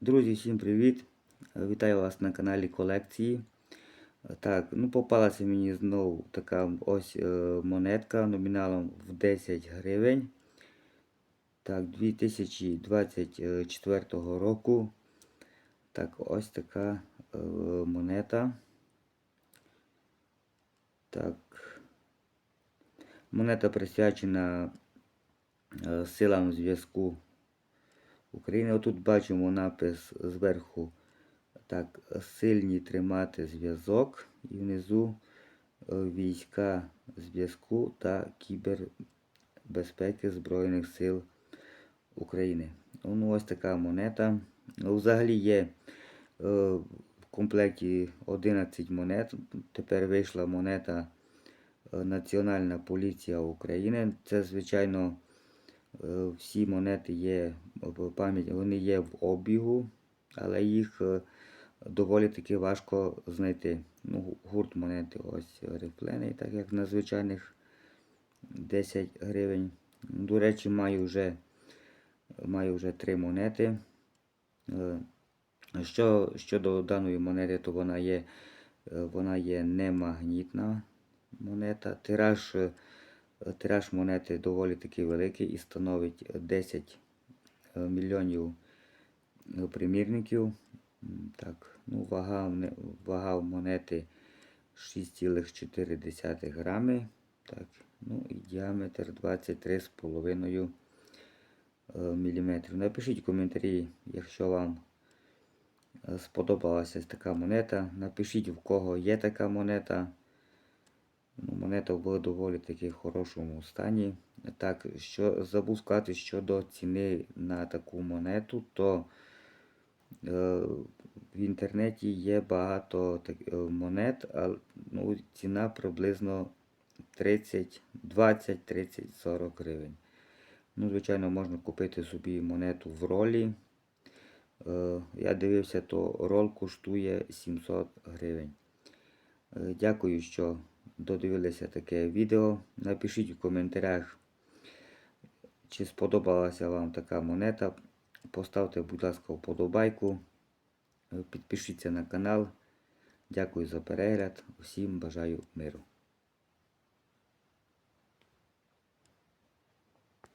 Друзі, всім привіт! Вітаю вас на каналі колекції. Так, ну попалася мені знову така ось е, монетка номіналом в 10 гривень. Так, 2024 року. Так, ось така е, монета. Так. Монета присвячена е, силам зв'язку України. Отут бачимо напис зверху. Так, сильні тримати зв'язок. І внизу е, війська зв'язку та кібербезпеки Збройних сил України. Ну, ось така монета. Ну, взагалі є е, в комплекті 11 монет. Тепер вийшла монета е, Національна поліція України. Це, звичайно, всі монети є в пам'яті, вони є в обігу, але їх е, доволі таки важко знайти. Ну, гурт монети ось рифлений, так як на звичайних 10 гривень. До речі, маю вже, маю вже три монети. Е, Що, щодо даної монети, то вона є, е, вона є немагнітна монета. Тираж, е, тираж монети доволі таки великий і становить 10 е, мільйонів е, примірників. Так, ну, вага, вага монети 6,4 грами. Так, ну і діаметр 23,5 мм. Напишіть в коментарі, якщо вам е, сподобалася така монета. Напишіть, в кого є така монета. Ну, монета в доволі таки в хорошому стані. Так, що забув сказати щодо ціни на таку монету, то е, в інтернеті є багато так, е, монет, а ну, ціна приблизно 30, 20, 30, 40 гривень. Ну, звичайно, можна купити собі монету в ролі. Е, я дивився, то рол коштує 700 гривень. Е, Дякую, що додивилися таке відео. Напишіть у коментарях, чи сподобалася вам така монета. Поставте, будь ласка, вподобайку. Підпишіться на канал. Дякую за перегляд. Усім бажаю миру.